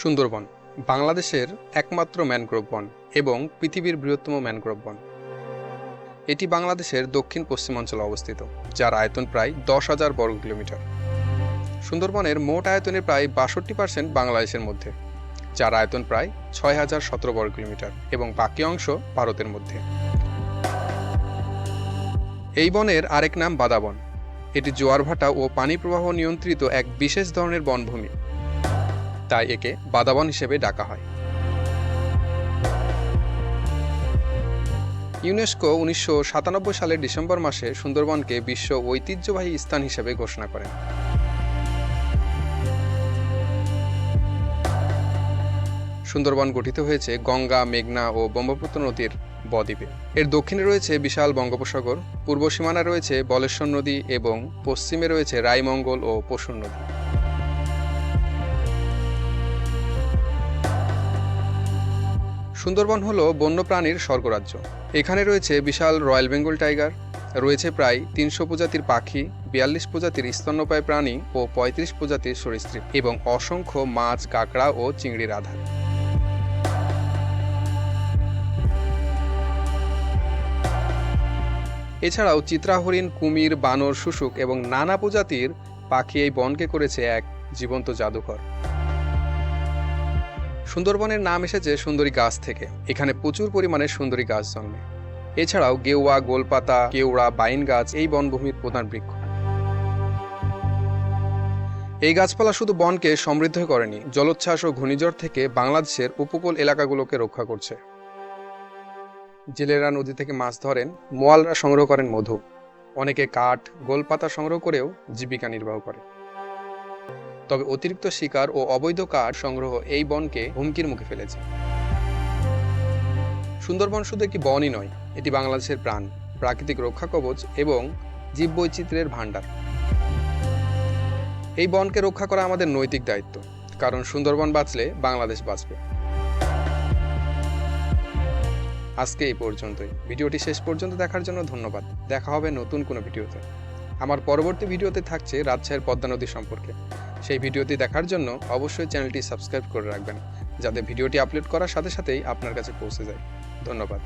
সুন্দরবন, বাংলাদেশের একমাত্র ম্যানগ্রোভ বন এবং পৃথিবীর বৃহত্তম ম্যানগ্রোভ বন। এটি বাংলাদেশের দক্ষিণ পশ্চিমাঞ্চলে অবস্থিত, যার আয়তন প্রায় দশ হাজার বর্গ কিলোমিটার। সুন্দরবনের মোট আয়তনের প্রায় বাষট্টি পার্সেন্ট বাংলাদেশের মধ্যে, যার আয়তন প্রায় ছয় হাজার সতেরো বর্গ কিলোমিটার এবং বাকি অংশ ভারতের মধ্যে। এই বনের আরেক নাম বাদাবন। এটি জোয়ারভাটা ও পানি প্রবাহ নিয়ন্ত্রিত এক বিশেষ ধরনের বনভূমি। তাই একে বাদাবন হিসেবে ডাকা হয়। ইউনেস্কো উনিশশো সাতানব্বই সালের ডিসেম্বর মাসে সুন্দরবনকে বিশ্ব ঐতিহ্যবাহী স্থান হিসেবে ঘোষণা করেন। সুন্দরবন গঠিত হয়েছে গঙ্গা, মেঘনা ও ব্রহ্মপুত্র নদীর বদ্বীপে। এর দক্ষিণে রয়েছে বিশাল বঙ্গোপসাগর, পূর্ব সীমানায় রয়েছে বলেশ্বর নদী এবং পশ্চিমে রয়েছে রায়মঙ্গল ও পশুর নদী। সুন্দরবন হল বন্যপ্রাণীর স্বর্গরাজ্য। এখানে রয়েছে বিশাল রয়্যাল বেঙ্গল টাইগার, রয়েছে প্রায় তিনশো প্রজাতির পাখি, বিয়াল্লিশ প্রজাতির স্তন্যপায়ী প্রাণী ও পঁয়ত্রিশ প্রজাতির সরীসৃপ এবং অসংখ্য মাছ, কাঁকড়া ও চিংড়ির আধার। এছাড়াও চিত্রাহরিণ, কুমির, বানর, শুশুক এবং নানা প্রজাতির পাখি এই বনকে করেছে এক জীবন্ত জাদুঘর। সুন্দরবনের নাম এসেছে সুন্দরী গাছ থেকে। এখানে প্রচুর পরিমাণে সুন্দরী গাছ জন্মে। এছাড়াও গেওয়া, গোলপাতা, কেওড়া, বাইন গাছ এই বনভূমির প্রধান বৃক্ষ। এই গাছপালা শুধু বনকে সমৃদ্ধ করেনি, জলোচ্ছ্বাস ও ঘূর্ণিঝড় থেকে বাংলাদেশের উপকূল এলাকাগুলোকে রক্ষা করছে। জেলেরা নদী থেকে মাছ ধরেন, মোয়ালরা সংগ্রহ করেন মধু। অনেকে কাঠ, গোলপাতা সংগ্রহ করেও জীবিকা নির্বাহ করে। তবে অতিরিক্ত শিকার ও অবৈধ কাঠ সংগ্রহ এই বনকে হুমকির মুখে ফেলেছে। সুন্দরবন শুধু একটি বনই নয়, এটি বাংলাদেশের প্রাণ, প্রাকৃতিক রক্ষা কবচ এবং জীববৈচিত্র্যের ভাণ্ডার। এই বনকে রক্ষা করা আমাদের নৈতিক দায়িত্ব, কারণ সুন্দরবন বাঁচলে বাংলাদেশ বাঁচবে। আজকে এই পর্যন্তই। ভিডিওটি শেষ পর্যন্ত দেখার জন্য ধন্যবাদ। দেখা হবে নতুন কোনো ভিডিওতে। আমার পরবর্তী ভিডিওতে থাকছে রাজশাহীর পদ্মা নদী সম্পর্কে। সেই ভিডিওটি দেখার জন্য অবশ্যই চ্যানেলটি সাবস্ক্রাইব করে রাখবেন, যাতে ভিডিওটি আপলোড করার সাথে সাথেই আপনার কাছে পৌঁছে যায়। ধন্যবাদ।